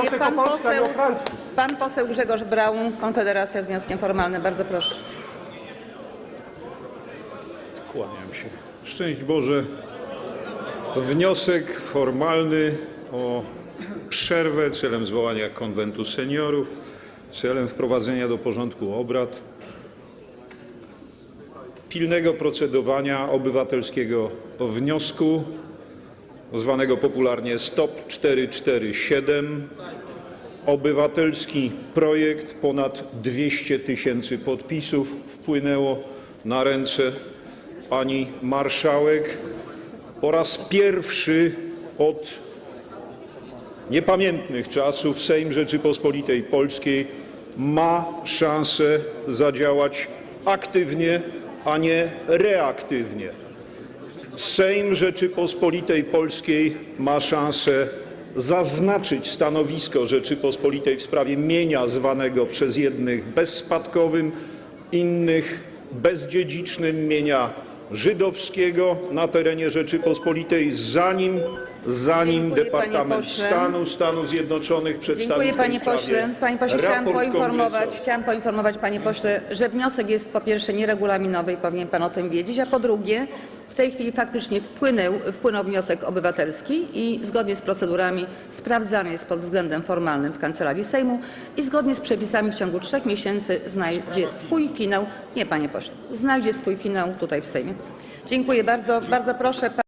wniosek o pan Polsce, a nie poseł, pan poseł Grzegorz Braun, Konfederacja z wnioskiem formalnym. Bardzo proszę. Kłaniam się. Szczęść Boże. Wniosek formalny o przerwę celem zwołania konwentu seniorów, celem wprowadzenia do porządku obrad pilnego procedowania obywatelskiego wniosku zwanego popularnie STOP 447. Obywatelski projekt, ponad 200 tysięcy podpisów wpłynęło na ręce pani marszałek. Po raz pierwszy od niepamiętnych czasów Sejm Rzeczypospolitej Polskiej ma szansę zadziałać aktywnie, a nie reaktywnie. Sejm Rzeczypospolitej Polskiej ma szansę zaznaczyć stanowisko Rzeczypospolitej w sprawie mienia zwanego przez jednych bezspadkowym, innych bezdziedzicznym mienia żydowskiego na terenie Rzeczypospolitej, zanim, zanim Dziękuję, panie Departament pośle. Stanu Stanów Zjednoczonych przedstawi Dziękuję w tej panie sprawie pośle. Panie pośle, chciałam raport poinformować, kongresowy. chciałam poinformować panie pośle, że wniosek jest po pierwsze nieregulaminowy i powinien pan o tym wiedzieć, a po drugie tej chwili faktycznie wpłynął, wpłynął wniosek obywatelski i zgodnie z procedurami sprawdzany jest pod względem formalnym w Kancelarii Sejmu i zgodnie z przepisami w ciągu trzech miesięcy znajdzie swój finał, nie panie pośle, znajdzie swój finał tutaj w Sejmie. Dziękuję bardzo. Bardzo proszę.